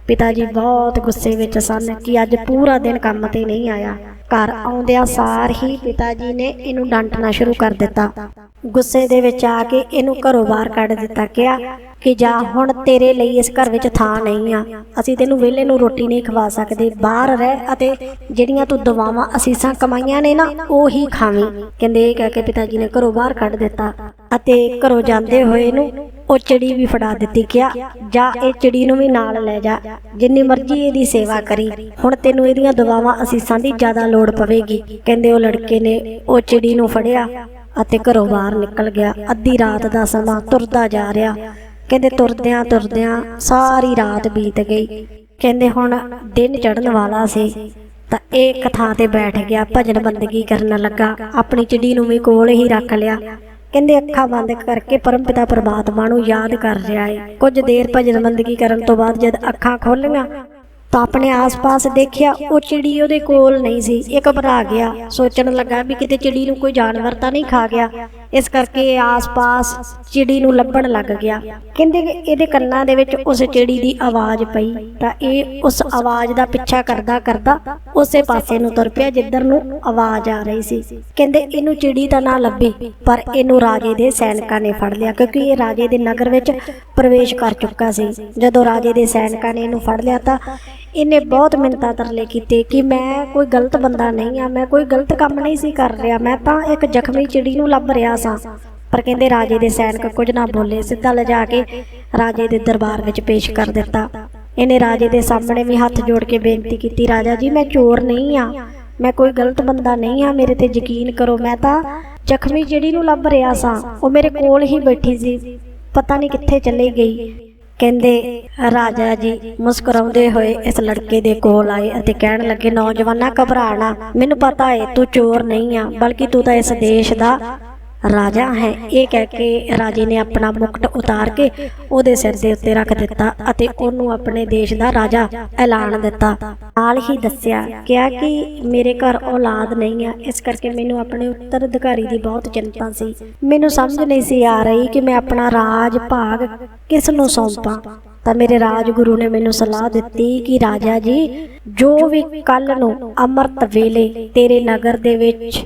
ਪਿਤਾ ਜੀ ਬਹੁਤ ਗੁੱਸੇ ਵਿੱਚ ਸਨ ਕਿ ਅੱਜ ਪੂਰਾ ਦਿਨ ਕੰਮ ਤੇ ਨਹੀਂ ਆਇਆ। ਘਰ ਆਉਂਦਿਆਂ ਸਾਰ ਹੀ ਪਿਤਾ ਜੀ ਨੇ ਇਹਨੂੰ ਡਾਂਟਣਾ ਸ਼ੁਰੂ ਕਰ ਦਿੱਤਾ। ਗੁੱਸੇ ਦੇ ਵਿੱਚ ਆ ਕੇ ਇਹਨੂੰ ਘਰੋਂ ਬਾਹਰ ਕੱਢ ਦਿੱਤਾ, ਕਿਹਾ ਕਿ ਜਾ ਹੁਣ ਤੇਰੇ ਲਈ ਇਸ ਘਰ ਵਿੱਚ ਥਾਂ ਨਹੀਂ ਆ। ਅਸੀਂ ਤੈਨੂੰ ਵਿਹਲੇ ਨੂੰ ਰੋਟੀ ਨਹੀਂ ਖਵਾ ਸਕਦੇ, ਬਾਹਰ ਰਹਿ ਅਤੇ ਜਿਹੜੀਆਂ ਤੂੰ ਦਵਾਵਾਂ ਅਸੀਸਾਂ ਕਮਾਈਆਂ ਨੇ ਨਾ, ਉਹ ਹੀ ਖਾਵੀਂ। ਕਹਿੰਦੇ ਇਹ ਕਹਿ ਕੇ ਪਿਤਾ ਜੀ ਨੇ ਘਰੋਂ ਬਾਹਰ ਕੱਢ ਦਿੱਤਾ। ਅਤੇ ਘਰੋਂ ਜਾਂਦੇ ਹੋਏ ਨੂੰ ਉਹ ਚਿੜੀ ਵੀ ਫੜਾ ਦਿੱਤੀ, ਕਿਹਾ, ਜਾ, ਇਹ ਚਿੜੀ ਨੂੰ ਵੀ ਨਾਲ ਲੈ ਜਾ। ਜਿੰਨੀ ਮਰਜ਼ੀ ਇਹਦੀ ਸੇਵਾ ਕਰੀ। ਹੁਣ ਤੈਨੂੰ ਇਹਦੀਆਂ ਦੁਆਵਾਂ ਅਸੀਸਾਂ ਦੀ ਜ਼ਿਆਦਾ ਲੋੜ ਪਵੇਗੀ। ਕਹਿੰਦੇ ਉਹ ਲੜਕੇ ਨੇ ਉਹ ਚਿੜੀ ਨੂੰ ਫੜਿਆ ਅਤੇ ਘਰੋਂ ਬਾਹਰ ਨਿਕਲ ਗਿਆ। ਅੱਧੀ ਰਾਤ ਦਾ ਸਮਾਂ ਤੁਰਦਾ ਜਾ ਰਿਹਾ। ਕਹਿੰਦੇ ਤੁਰਦਿਆਂ ਤੁਰਦਿਆਂ ਸਾਰੀ ਰਾਤ ਬੀਤ ਗਈ। ਕਹਿੰਦੇ ਹੁਣ ਦਿਨ ਚੜਨ ਵਾਲਾ ਸੀ। ਤਾਂ ਇਹ ਇੱਕ ਥਾਂ ਤੇ ਬੈਠ ਗਿਆ, ਭਜਨ ਬੰਦਗੀ ਕਰਨ ਲੱਗਾ। ਆਪਣੀ ਚਿੜੀ ਨੂੰ ਵੀ ਕੋਲ ਹੀ ਰੱਖ ਲਿਆ। ਕਹਿੰਦੇ ਅੱਖਾਂ ਬੰਦ ਕਰਕੇ ਪਰਮਪਿਤਾ ਪਰਮਾਤਮਾ ਨੂੰ ਯਾਦ ਕਰ ਰਿਹਾ ਹੈ ਕੁਝ ਦੇਰ ਭਜਨ ਬੰਦਗੀ ਕਰਨ ਤੋਂ ਬਾਅਦ ਜਦ ਅੱਖਾਂ ਖੋਲੀਆਂ ਤਾਂ ਆਪਣੇ ਆਸ-ਪਾਸ ਦੇਖਿਆ, ਉਹ ਚਿੜੀ ਉਹਦੇ ਕੋਲ ਨਹੀਂ ਸੀ। ਇਹ ਘਬਰਾ ਗਿਆ। ਸੋਚਣ ਲੱਗਾ ਵੀ ਕਿਤੇ ਚਿੜੀ ਨੂੰ ਕੋਈ ਜਾਨਵਰ ਤਾਂ ਨਹੀਂ ਖਾ ਗਿਆ। ਇਸ ਕਰਕੇ ਆਸ-ਪਾਸ ਚਿੜੀ ਨੂੰ ਲੱਭਣ ਲੱਗ ਗਿਆ। ਕਹਿੰਦੇ ਕਿ ਇਹਦੇ ਕੰਨਾਂ ਦੇ ਵਿੱਚ ਉਸ ਚਿੜੀ ਦੀ ਆਵਾਜ਼ ਪਈ। ਤਾਂ ਇਹ ਉਸ ਆਵਾਜ਼ ਦਾ ਪਿੱਛਾ ਕਰਦਾ ਕਰਦਾ ਉਸੇ ਪਾਸੇ ਨੂੰ ਤੁਰ ਪਿਆ, ਜਿੱਧਰ ਨੂੰ ਆਵਾਜ਼ ਆ ਰਹੀ ਸੀ। ਕਹਿੰਦੇ ਇਹਨੂੰ ਚਿੜੀ ਤਾਂ ਨਾ ਲੱਭੀ, ਪਰ ਇਹਨੂੰ ਰਾਜੇ ਦੇ ਸੈਨਿਕਾਂ ਨੇ ਫੜ ਲਿਆ, ਕਿਉਂਕਿ ਇਹ ਰਾਜੇ ਦੇ ਨਗਰ ਵਿੱਚ ਪ੍ਰਵੇਸ਼ ਕਰ ਚੁੱਕਾ ਸੀ। ਜਦੋਂ ਰਾਜੇ ਦੇ ਸੈਨਿਕਾਂ ਨੇ ਇਹਨੂੰ ਫੜ ਲਿਆ ਤਾਂ ਇਹਨੇ ਬਹੁਤ ਮਿੰਨਤਾਂ ਤਰਲੇ ਕੀਤੇ ਕਿ ਮੈਂ ਕੋਈ ਗਲਤ ਬੰਦਾ ਨਹੀਂ ਆ, ਮੈਂ ਕੋਈ ਗਲਤ ਕੰਮ ਨਹੀਂ ਸੀ ਕਰ ਰਿਹਾ, ਮੈਂ ਤਾਂ ਇੱਕ ਜ਼ਖਮੀ ਚਿੜੀ ਨੂੰ ਲੱਭ ਰਿਹਾ ਸਾਂ। ਪਰ ਕਹਿੰਦੇ ਰਾਜੇ ਦੇ ਸੈਨਿਕ ਕੁਝ ਨਾ ਬੋਲੇ, ਸਿੱਧਾ ਲਿਜਾ ਕੇ ਰਾਜੇ ਦੇ ਦਰਬਾਰ ਵਿੱਚ ਪੇਸ਼ ਕਰ ਦਿੱਤਾ। ਇਹਨੇ ਰਾਜੇ ਦੇ ਸਾਹਮਣੇ ਵੀ ਹੱਥ ਜੋੜ ਕੇ ਬੇਨਤੀ ਕੀਤੀ, ਰਾਜਾ ਜੀ, ਮੈਂ ਚੋਰ ਨਹੀਂ ਆ, ਮੈਂ ਕੋਈ ਗਲਤ ਬੰਦਾ ਨਹੀਂ ਆ, ਮੇਰੇ ਤੇ ਯਕੀਨ ਕਰੋ, ਮੈਂ ਤਾਂ ਜ਼ਖਮੀ ਚਿੜੀ ਨੂੰ ਲੱਭ ਰਿਹਾ ਸਾਂ। ਉਹ ਮੇਰੇ ਕੋਲ ਹੀ ਬੈਠੀ ਸੀ, ਪਤਾ ਨਹੀਂ ਕਿੱਥੇ ਚਲੀ ਗਈ। ਕਹਿੰਦੇ, ਰਾਜਾ ਜੀ, ਮੁਸਕਰਾਉਂਦੇ ਹੋਏ ਇਸ ਲੜਕੇ ਦੇ ਕੋਲ ਆਏ ਅਤੇ ਕਹਿਣ ਲੱਗੇ, ਨੌਜਵਾਨਾ ਘਬਰਾਣਾ, ਮੈਨੂੰ ਪਤਾ ਹੈ ਤੂੰ ਚੋਰ ਨਹੀਂ ਆ, ਬਲਕਿ ਤੂੰ ਤਾਂ ਇਸ ਦੇਸ਼ ਦਾ ਰਾਜਾ ਹੈ। ਇਹ ਕਹਿ ਕੇ ਰਾਜੇ ਨੇ ਆਪਣਾ ਮੁਕਟ ਉਤਾਰ ਕੇ ਉਹਦੇ ਸਿਰ ਦੇ ਉੱਤੇ ਰੱਖ ਦਿੱਤਾ ਅਤੇ ਉਹਨੂੰ ਆਪਣੇ ਦੇਸ਼ ਦਾ ਰਾਜਾ ਐਲਾਨ ਦਿੱਤਾ। ਨਾਲ ਹੀ ਦੱਸਿਆ, ਕਿਹਾ ਕਿ ਮੇਰੇ ਘਰ ਔਲਾਦ ਨਹੀਂ ਆ। ਇਸ ਕਰਕੇ ਮੈਨੂੰ ਆਪਣੇ ਉੱਤਰਾਧਿਕਾਰੀ ਦੀ ਬਹੁਤ ਚਿੰਤਾ ਸੀ। ਮੈਨੂੰ ਸਮਝ ਨਹੀਂ ਸੀ ਆ ਰਹੀ ਕਿ ਮੈਂ ਆਪਣਾ ਰਾਜ ਭਾਗ ਕਿਸ ਨੂੰ ਸੌਂਪਾਂ। ਤਾਂ ਮੇਰੇ ਰਾਜਗੁਰੂ ਨੇ ਮੈਨੂੰ ਸਲਾਹ ਦਿੱਤੀ ਕਿ ਰਾਜਾ ਜੀ, ਜੋ ਵੀ ਕੱਲ ਨੂੰ ਅੰਮ੍ਰਿਤ ਵੇਲੇ ਤੇਰੇ ਨਗਰ ਦੇ ਵਿੱਚ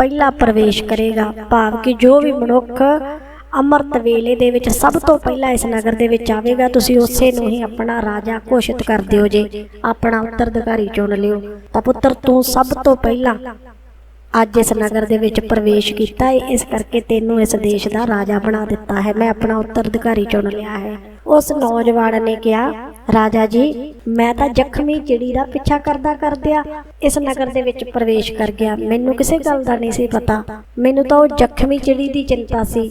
ਪਹਿਲਾ ਪ੍ਰਵੇਸ਼ ਕਰੇਗਾ। ਭਾਵ ਕਿ ਜੋ ਵੀ ਮਨੁੱਖ ਅੰਮ੍ਰਿਤ ਵੇਲੇ ਦੇ ਵਿੱਚ ਸਭ ਤੋਂ ਪਹਿਲਾਂ ਇਸ ਨਗਰ ਦੇ ਵਿੱਚ ਆਵੇਗਾ, ਤੁਸੀਂ ਉਸੇ ਨੂੰ ਹੀ ਆਪਣਾ ਰਾਜਾ ਘੋਸ਼ਿਤ ਕਰ ਦਿਓ ਜੇ। ਆਪਣਾ ਉੱਤਰਾਧਿਕਾਰੀ ਚੁਣ ਲਿਓ। ਤਾਂ ਪੁੱਤਰ, ਤੂੰ ਸਭ ਤੋਂ ਪਹਿਲਾਂ ਅੱਜ ਇਸ ਨਗਰ ਦੇ ਵਿੱਚ ਪ੍ਰਵੇਸ਼ ਕੀਤਾ ਹੈ ਇਸ ਕਰਕੇ ਤੈਨੂੰ ਇਸ ਦੇਸ਼ ਦਾ ਰਾਜਾ ਬਣਾ ਦਿੱਤਾ ਹੈ। ਮੈਂ ਆਪਣਾ ਉੱਤਰਾਧਿਕਾਰੀ ਚੁਣ ਲਿਆ ਹੈ। ਉਸ ਨੌਜਵਾਨ ਨੇ ਕਿਹਾ ਰਾਜਾ ਜੀ ਮੈਂ ਤਾਂ ਜ਼ਖਮੀ ਚਿੜੀ ਦਾ ਪਿੱਛਾ ਕਰਦਾ ਕਰਦਿਆ ਇਸ ਨਗਰ ਦੇ ਵਿੱਚ ਪ੍ਰਵੇਸ਼ ਕਰ ਗਿਆ। ਮੈਨੂੰ ਕਿਸੇ ਗੱਲ ਦਾ ਨਹੀਂ ਸੀ ਪਤਾ। ਮੈਨੂੰ ਤਾਂ ਉਹ ਜ਼ਖਮੀ ਚਿੜੀ ਦੀ ਚਿੰਤਾ ਸੀ।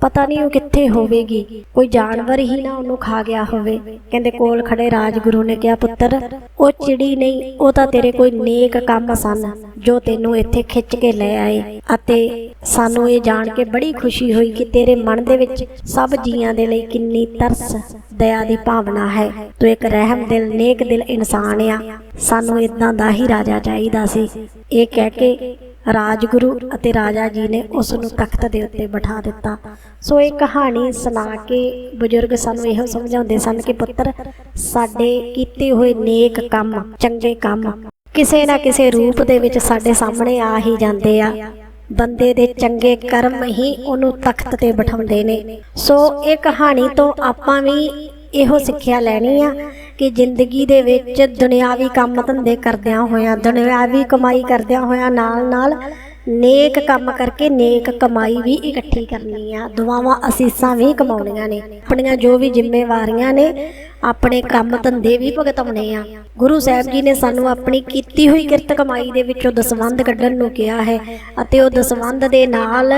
ਪਤਾ ਨਹੀਂ ਉਹ ਕਿੱਥੇ ਹੋਵੇਗੀ। ਕੋਈ ਜਾਨਵਰ ਹੀ ਨਾ ਉਹਨੂੰ ਖਾ ਗਿਆ ਹੋਵੇ। ਕਹਿੰਦੇ ਕੋਲ ਖੜੇ ਰਾਜਗੁਰੂ ਨੇ ਕਿਹਾ, ਪੁੱਤਰ, ਉਹ ਚਿੜੀ ਨਹੀਂ, ਉਹ ਤਾਂ ਤੇਰੇ ਕੋਈ ਨੇਕ ਕੰਮ ਸਨ, ਜੋ ਤੈਨੂੰ ਇੱਥੇ ਖਿੱਚ ਕੇ ਲੈ ਆਏ। ਅਤੇ ਸਾਨੂੰ ਇਹ ਜਾਣ ਕੇ ਬੜੀ ਖੁਸ਼ੀ ਹੋਈ ਕਿ ਤੇਰੇ ਮਨ ਦੇ ਵਿੱਚ ਸਭ ਜੀਆਂ ਦੇ ਲਈ ਕਿੰਨੀ ਤਰਸ, ਦਇਆ ਦੀ ਭਾਵਨਾ ਹੈ। ਤੂੰ ਇੱਕ ਰਹਿਮ ਦਿਲ, ਨੇਕ ਦਿਲ ਇਨਸਾਨ ਆ। ਸਾਨੂੰ ਇਦਾਂ ਦਾ ਹੀ ਰਾਜਾ ਚਾਹੀਦਾ ਸੀ। ਇਹ ਕਹਿ ਕੇ ਰਾਜਗੁਰੂ ਅਤੇ ਰਾਜਾ ਜੀ ਨੇ ਉਸ ਨੂੰ ਤਖਤ ਦੇ ਉੱਤੇ ਬਿਠਾ ਦਿੱਤਾ। ਸੋ ਇਹ ਕਹਾਣੀ ਸੁਣਾ ਕੇ ਬਜ਼ੁਰਗ ਸਾਨੂੰ ਇਹੋ ਸਮਝਾਉਂਦੇ ਸਨ ਕਿ ਪੁੱਤਰ, ਸਾਡੇ ਕੀਤੇ ਹੋਏ ਨੇਕ ਕੰਮ, ਚੰਗੇ ਕੰਮ ਕਿਸੇ ਨਾ ਕਿਸੇ ਰੂਪ ਦੇ ਵਿੱਚ ਸਾਡੇ ਸਾਹਮਣੇ ਆ ਹੀ ਜਾਂਦੇ ਆ। ਬੰਦੇ ਦੇ ਚੰਗੇ ਕਰਮ ਹੀ ਉਹਨੂੰ ਤਖਤ ਤੇ ਬਿਠਾਉਂਦੇ ਨੇ। ਸੋ ਇਹ ਕਹਾਣੀ ਤੋਂ ਆਪਾਂ ਵੀ ਇਹੋ ਸਿੱਖਿਆ ਲੈਣੀ ਆ ਕਿ ਜ਼ਿੰਦਗੀ ਦੇ ਵਿੱਚ ਦੁਨਿਆਵੀ ਕੰਮ ਧੰਦੇ ਕਰਦਿਆਂ ਹੋਇਆਂ, ਦੁਨਿਆਵੀ ਕਮਾਈ ਕਰਦਿਆਂ ਹੋਇਆਂ ਨਾਲ ਨਾਲ ਨੇਕ ਕੰਮ ਕਰਕੇ ਨੇਕ ਕਮਾਈ ਵੀ ਇਕੱਠੀ ਕਰਨੀ ਆ। ਦੁਆਵਾਂ ਅਸੀਸਾਂ ਵੀ ਕਮਾਉਣੀਆਂ ਨੇ। ਆਪਣੀਆਂ ਜੋ ਵੀ ਜ਼ਿੰਮੇਵਾਰੀਆਂ ਨੇ, ਆਪਣੇ ਕੰਮ ਧੰਦੇ ਵੀ ਭੁਗਤਾਉਣੇ ਆ। ਗੁਰੂ ਸਾਹਿਬ ਜੀ ਨੇ ਸਾਨੂੰ ਆਪਣੀ ਕੀਤੀ ਹੋਈ ਕਿਰਤ ਕਮਾਈ ਦੇ ਵਿੱਚੋਂ ਦਸਵੰਧ ਕੱਢਣ ਨੂੰ ਕਿਹਾ ਹੈ ਅਤੇ ਉਹ ਦਸਵੰਧ ਦੇ ਨਾਲ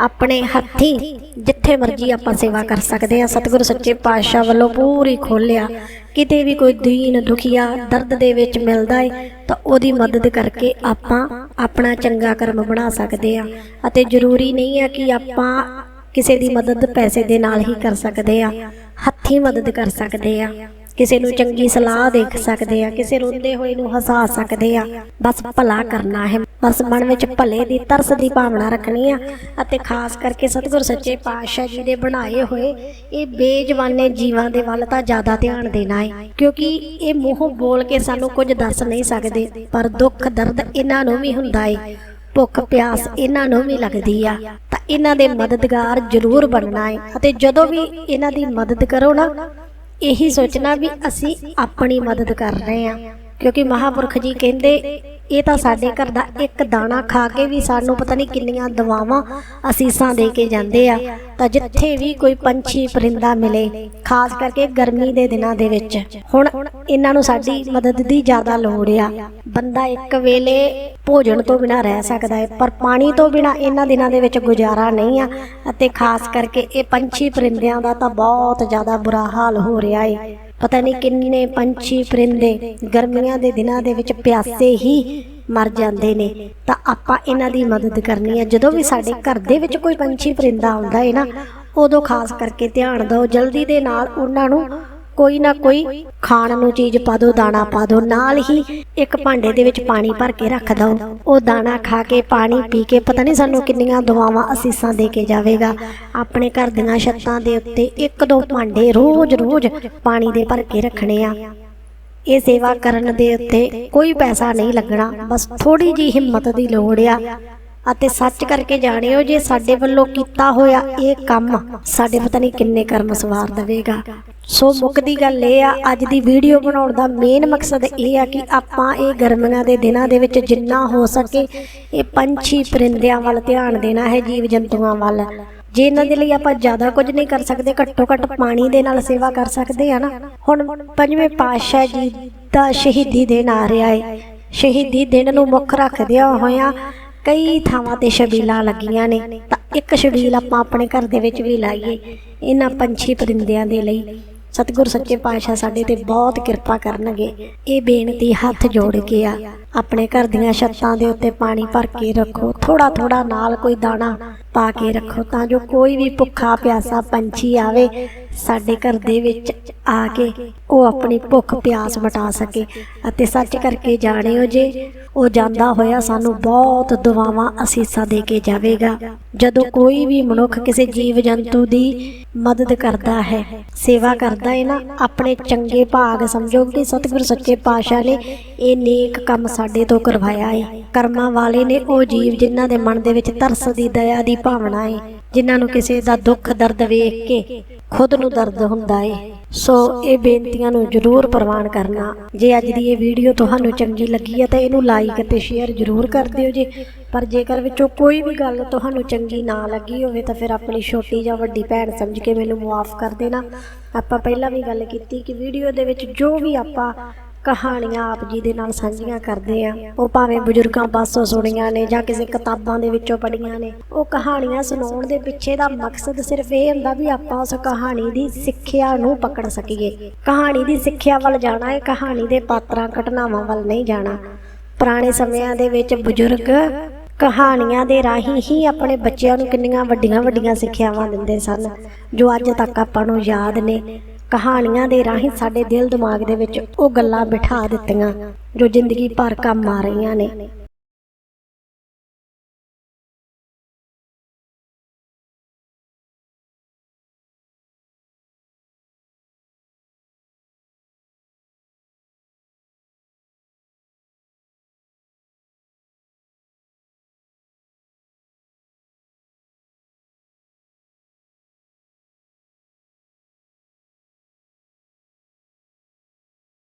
ਆਪਣੇ ਹੱਥੀ, ਜਿੱਥੇ ਮਰਜ਼ੀ ਆਪਾਂ ਸੇਵਾ ਕਰ ਸਕਦੇ ਆ ਸਤਿਗੁਰੂ ਸੱਚੇ ਪਾਤਸ਼ਾਹ ਵੱਲੋਂ ਪੂਰੀ ਖੋਲਿਆ। ਕਿਤੇ ਵੀ ਕੋਈ ਦੀਨ ਦੁਖੀਆ ਦਰਦ ਦੇ ਵਿੱਚ ਮਿਲਦਾ ਹੈ ਤਾਂ ਉਹਦੀ ਮਦਦ ਕਰਕੇ ਆਪਾਂ ਆਪਣਾ ਚੰਗਾ ਕਰਮ ਬਣਾ ਸਕਦੇ ਆ ਅਤੇ ਜ਼ਰੂਰੀ ਨਹੀਂ ਆ ਕਿ ਆਪਾਂ ਕਿਸੇ ਦੀ ਮਦਦ ਪੈਸੇ ਦੇ ਨਾਲ ਹੀ ਕਰ ਸਕਦੇ ਆ ਹੱਥੀ ਮਦਦ ਕਰ ਸਕਦੇ ਆ ਕਿਸੇ ਨੂੰ ਚੰਗੀ ਸਲਾਹ ਦੇ ਸਕਦੇ ਆ ਕਿਸੇ ਰੋਂਦੇ ਹੋਏ ਨੂੰ ਹਸਾ ਸਕਦੇ ਆ। ਬਸ ਭਲਾ ਕਰਨਾ ਹੈ। ਬਸ ਮਨ ਵਿੱਚ ਭਲੇ ਦੀ ਤਰਸ ਦੀ ਭਾਵਨਾ ਰੱਖਣੀ ਆ। ਅਤੇ ਖਾਸ ਕਰਕੇ ਸਤਿਗੁਰ ਸੱਚੇ ਪਾਤਸ਼ਾਹ ਜੀ ਦੇ ਬਣਾਏ ਹੋਏ ਇਹ ਬੇਜਵਾਨੇ ਜੀਵਾਂ ਦੇ ਵੱਲ ਤਾਂ ਜ਼ਿਆਦਾ ਧਿਆਨ ਦੇਣਾ ਹੈ ਕਿਉਂਕਿ ਇਹ ਮੂੰਹੋਂ ਬੋਲ ਕੇ ਸਾਨੂੰ ਕੁਝ ਦੱਸ ਨਹੀਂ ਸਕਦੇ। ਪਰ ਦੁੱਖ ਦਰਦ ਇਹਨਾਂ ਨੂੰ ਵੀ ਹੁੰਦਾ ਹੈ ਭੁੱਖ ਪਿਆਸ ਇਹਨਾਂ ਨੂੰ ਵੀ ਲੱਗਦੀ ਆ। ਤਾਂ ਇਹਨਾਂ ਦੇ ਮਦਦਗਾਰ ਜ਼ਰੂਰ ਬਣਨਾ ਹੈ ਅਤੇ ਜਦੋਂ ਵੀ ਇਹਨਾਂ ਦੀ ਮਦਦ ਕਰੋ ਨਾ ਇਹੀ ਸੋਚਣਾ ਵੀ ਅਸੀਂ ਆਪਣੀ ਮਦਦ ਕਰ ਰਹੇ ਹਾਂ। ਕਿਉਂਕਿ ਮਹਾਪੁਰਖ ਜੀ ਕਹਿੰਦੇ, ਇਹ ਤਾਂ ਸਾਡੇ ਘਰ ਦਾ ਇੱਕ ਦਾਣਾ ਖਾ ਕੇ ਵੀ ਸਾਨੂੰ ਪਤਾ ਨਹੀਂ ਕਿੰਨੀਆਂ ਦਵਾਵਾਂ ਅਸੀਸਾਂ ਦੇ ਕੇ ਜਾਂਦੇ ਆ। ਤਾਂ ਜਿੱਥੇ ਵੀ ਕੋਈ ਪੰਛੀ, ਪਰਿੰਦਾ ਮਿਲੇ, ਖਾਸ ਕਰਕੇ ਗਰਮੀ ਦੇ ਦਿਨਾਂ ਦੇ ਵਿੱਚ, ਹੁਣ ਇਹਨਾਂ ਨੂੰ ਸਾਡੀ ਮਦਦ ਦੀ ਜ਼ਿਆਦਾ ਲੋੜ ਆ। ਬੰਦਾ ਇੱਕ ਵੇਲੇ ਭੋਜਨ ਤੋਂ ਬਿਨਾ ਰਹਿ ਸਕਦਾ ਹੈ, ਪਰ ਪਾਣੀ ਤੋਂ ਬਿਨਾ ਇਹਨਾਂ ਦਿਨਾਂ ਦੇ ਵਿੱਚ ਗੁਜ਼ਾਰਾ ਨਹੀਂ ਆ। ਅਤੇ ਖਾਸ ਕਰਕੇ ਇਹ ਪੰਛੀ, ਪਰਿੰਦਿਆਂ ਦਾ ਤਾਂ ਬਹੁਤ ਜ਼ਿਆਦਾ ਬੁਰਾ ਹਾਲ ਹੋ ਰਿਹਾ ਹੈ ਪਤਾ ਨਹੀਂ ਕਿੰਨੇ ਪੰਛੀ ਪਰਿੰਦੇ ਗਰਮੀਆਂ ਦੇ ਦਿਨਾਂ ਦੇ ਵਿੱਚ ਪਿਆਸੇ ਹੀ ਮਰ ਜਾਂਦੇ ਨੇ। ਤਾਂ ਆਪਾਂ ਇਹਨਾਂ ਦੀ ਮਦਦ ਕਰਨੀ ਹੈ ਜਦੋਂ ਵੀ ਸਾਡੇ ਘਰ ਦੇ ਵਿੱਚ ਕੋਈ ਪੰਛੀ ਪਰਿੰਦਾ ਆਉਂਦਾ ਹੈ ਨਾ ਉਦੋਂ ਖਾਸ ਕਰਕੇ ਧਿਆਨ ਦਿਓ ਜਲਦੀ ਦੇ ਨਾਲ ਉਹਨਾਂ ਨੂੰ ਕੋਈ ਨਾ ਕੋਈ ਖਾਣ ਨੂੰ ਚੀਜ਼ ਪਾ ਦਿਓ ਦਾਣਾ ਪਾ ਦਿਓ ਨਾਲ ਹੀ ਇੱਕ ਭਾਂਡੇ ਦੇ ਵਿੱਚ ਪਾਣੀ ਭਰ ਕੇ ਰੱਖ ਦਿਓ ਉਹ ਦਾਣਾ ਖਾ ਕੇ, ਪਾਣੀ ਪੀ ਕੇ, ਪਤਾ ਨਹੀਂ ਸਾਨੂੰ ਕਿੰਨੀਆਂ ਦੁਆਵਾਂ, ਅਸੀਸਾਂ ਦੇ ਕੇ ਜਾਵੇਗਾ। ਆਪਣੇ ਘਰ ਦੀਆਂ ਛੱਤਾਂ ਦੇ ਉੱਤੇ ਇੱਕ ਦੋ ਭਾਂਡੇ ਰੋਜ਼-ਰੋਜ਼ ਪਾਣੀ ਦੇ ਭਰ ਕੇ ਰੱਖਣੇ ਆ। ਇਹ ਸੇਵਾ ਕਰਨ ਦੇ ਉੱਤੇ ਕੋਈ ਪੈਸਾ ਨਹੀਂ ਲੱਗਣਾ। ਬਸ ਥੋੜੀ ਜੀ ਹਿੰਮਤ ਦੀ ਲੋੜ ਆ। ਅਤੇ ਸੱਚ ਕਰਕੇ ਜਾਣਿਓ ਜੇ ਸਾਡੇ ਵੱਲੋਂ ਕੀਤਾ ਹੋਇਆ ਇਹ ਕੰਮ ਸਾਡੇ ਪਤਾ ਨਹੀਂ ਕਿੰਨੇ ਕਰਮ ਸਵਾਰ ਦੇਵੇਗਾ। ਸੋ ਮੁੱਕਦੀ ਗੱਲ ਇਹ ਆ, ਅੱਜ ਦੀ ਵੀਡੀਓ ਬਣਾਉਣ ਦਾ ਮੇਨ ਮਕਸਦ ਇਹ ਆ ਕਿ ਆਪਾਂ ਇਹ ਗਰਮੀਆਂ ਦੇ ਦਿਨਾਂ ਦੇ ਵਿੱਚ ਜਿੰਨਾ ਹੋ ਸਕੇ ਇਹ ਪੰਛੀ ਪਰਿੰਦਿਆਂ ਵੱਲ ਧਿਆਨ ਦੇਣਾ ਹੈ, ਜੀਵ ਜੰਤੂਆਂ ਵੱਲ। ਜੇ ਇਹਨਾਂ ਦੇ ਲਈ ਆਪਾਂ ਜ਼ਿਆਦਾ ਕੁਝ ਨਹੀਂ ਕਰ ਸਕਦੇ, ਘੱਟੋ ਘੱਟ ਪਾਣੀ ਦੇ ਨਾਲ ਸੇਵਾ ਕਰ ਸਕਦੇ ਆ ਨਾ। ਹੁਣ ਪੰਜਵੇਂ ਪਾਤਸ਼ਾਹ ਜੀ ਦਾ ਸ਼ਹੀਦੀ ਦਿਨ ਆ ਰਿਹਾ ਏ। ਸ਼ਹੀਦੀ ਦਿਨ ਨੂੰ ਮੁੱਖ ਰੱਖਦਿਆਂ ਹੋਇਆਂ ਕਈ ਥਾਵਾਂ ਤੇ ਛਬੀਲਾਂ ਲੱਗੀਆਂ ਨੇ, ਤਾਂ ਇੱਕ ਛਬੀਲ ਆਪਾਂ ਆਪਣੇ ਘਰ ਦੇ ਵਿੱਚ ਵੀ ਲਾਈਏ, ਇਹਨਾਂ ਪੰਛੀ ਪਰਿੰਦਿਆਂ ਦੇ ਲਈ। ਸਤਿਗੁਰ ਸੱਚੇ ਪਾਤਸ਼ਾਹ ਸਾਡੇ ਤੇ ਬਹੁਤ ਕਿਰਪਾ ਕਰਨਗੇ, ਇਹ ਬੇਨਤੀ ਹੱਥ ਜੋੜ ਕੇ ਆ। ਆਪਣੇ ਘਰ ਦੀਆਂ ਛੱਤਾਂ ਦੇ ਉੱਤੇ ਪਾਣੀ ਭਰ ਕੇ ਰੱਖੋ। ਥੋੜਾ ਥੋੜਾ ਨਾਲ ਕੋਈ ਦਾਣਾ ਪਾ ਕੇ ਰੱਖੋ ਤਾਂ ਜੋ ਕੋਈ ਵੀ ਭੁੱਖਾ ਪਿਆਸਾ ਪੰਛੀ ਆਵੇ ਸਾਡੇ ਘਰ ਦੇ ਵਿੱਚ ਆ ਕੇ ਉਹ ਆਪਣੀ ਭੁੱਖ ਪਿਆਸ ਮਿਟਾ ਸਕੇ। ਅਤੇ ਸੱਚ ਕਰਕੇ ਜਾਣਿਓ ਜੇ ਉਹ ਜਾਂਦਾ ਹੋਇਆ ਸਾਨੂੰ ਬਹੁਤ ਦੁਆਵਾਂ ਅਸੀਸਾਂ ਦੇ ਕੇ ਜਾਵੇਗਾ। ਜਦੋਂ ਕੋਈ ਵੀ ਮਨੁੱਖ ਕਿਸੇ ਜੀਵ ਜੰਤੂ ਦੀ ਮਦਦ ਕਰਦਾ ਹੈ, ਸੇਵਾ ਕਰਦਾ ਹੈ ਨਾ, ਆਪਣੇ ਚੰਗੇ ਭਾਗ ਸਮਝੋ ਕਿ ਸਤਿਗੁਰ ਸੱਚੇ ਪਾਤਸ਼ਾਹ ਨੇ ਇਹ ਨੇਕ ਕੰਮ ਸਾਡੇ ਤੋਂ ਕਰਵਾਇਆ ਹੈ ਕਰਮਾਂ ਵਾਲੇ ਨੇ ਉਹ ਜੀਵ ਜਿਨ੍ਹਾਂ ਦੇ ਮਨ ਦੇ ਵਿੱਚ ਤਰਸ ਦੀ ਦਇਆ ਦੀ ਭਾਵਨਾ ਹੈ ਜਿਨ੍ਹਾਂ ਨੂੰ ਕਿਸੇ ਦਾ ਦੁੱਖ, ਦਰਦ ਵੇਖ ਕੇ ਖੁਦ ਨੂੰ ਦਰਦ ਹੁੰਦਾ ਹੈ ਸੋ ਇਹ ਬੇਨਤੀਆਂ ਨੂੰ ਜਰੂਰ ਪ੍ਰਵਾਨ ਕਰਨਾ। ਜੇ ਅੱਜ ਦੀ ਇਹ ਵੀਡੀਓ ਤੁਹਾਨੂੰ ਚੰਗੀ ਲੱਗੀ ਹੈ ਤਾਂ ਇਹਨੂੰ ਲਾਈਕ ਅਤੇ ਸ਼ੇਅਰ ਜਰੂਰ ਕਰ ਦਿਓ ਜੀ। ਪਰ ਜੇਕਰ ਵਿੱਚੋਂ ਕੋਈ ਵੀ ਗੱਲ ਤੁਹਾਨੂੰ ਚੰਗੀ ਨਾ ਲੱਗੀ ਹੋਵੇ ਤਾਂ ਫਿਰ ਆਪਣੀ ਛੋਟੀ ਜਾਂ ਵੱਡੀ ਭੈਣ ਸਮਝ ਕੇ ਮੈਨੂੰ ਮਾਫ ਕਰ ਦੇਣਾ। ਆਪਾਂ ਪਹਿਲਾਂ ਵੀ ਗੱਲ ਕੀਤੀ ਕਿ ਵੀਡੀਓ ਦੇ ਵਿੱਚ ਜੋ ਵੀ ਆਪਾਂ ਕਹਾਣੀਆਂ ਆਪ ਜੀ ਦੇ ਨਾਲ ਸਾਂਝੀਆਂ ਕਰਦੇ ਆ। ਉਹ ਭਾਵੇਂ ਬਜ਼ੁਰਗਾਂ ਪਾਸੋਂ ਸੁਣੀਆਂ ਨੇ ਜਾਂ ਕਿਸੇ ਕਿਤਾਬਾਂ ਦੇ ਵਿੱਚੋਂ ਪੜ੍ਹੀਆਂ ਨੇ। ਉਹ ਕਹਾਣੀਆਂ ਸੁਣਾਉਣ ਦੇ ਪਿੱਛੇ ਦਾ ਮਕਸਦ ਸਿਰਫ ਇਹ ਹੁੰਦਾ ਵੀ ਆਪਾਂ ਉਸ ਕਹਾਣੀ ਦੀ ਸਿੱਖਿਆ ਨੂੰ ਪਕੜ ਸਕੀਏ। ਕਹਾਣੀ ਦੀ ਸਿੱਖਿਆ ਵੱਲ ਜਾਣਾ ਹੈ, ਕਹਾਣੀ ਦੇ ਪਾਤਰਾਂ ਘਟਨਾਵਾਂ ਵੱਲ ਨਹੀਂ ਜਾਣਾ। ਪੁਰਾਣੇ ਸਮਿਆਂ ਦੇ ਵਿੱਚ ਬਜ਼ੁਰਗ ਕਹਾਣੀਆਂ ਦੇ ਰਾਹੀਂ ਹੀ ਆਪਣੇ ਬੱਚਿਆਂ ਨੂੰ ਕਿੰਨੀਆਂ ਵੱਡੀਆਂ ਵੱਡੀਆਂ ਸਿੱਖਿਆਵਾਂ ਦਿੰਦੇ ਸਨ, ਜੋ ਅੱਜ ਤੱਕ ਆਪਾਂ ਨੂੰ ਯਾਦ ਨੇ। ਕਹਾਣੀਆਂ ਦੇ ਰਾਹੀਂ ਸਾਡੇ ਦਿਲ ਦਿਮਾਗ ਦੇ ਵਿੱਚ ਉਹ ਗੱਲਾਂ ਬਿਠਾ ਦਿੱਤੀਆਂ ਜੋ ਜ਼ਿੰਦਗੀ ਭਰ ਕੰਮ ਆ ਰਹੀਆਂ ਨੇ।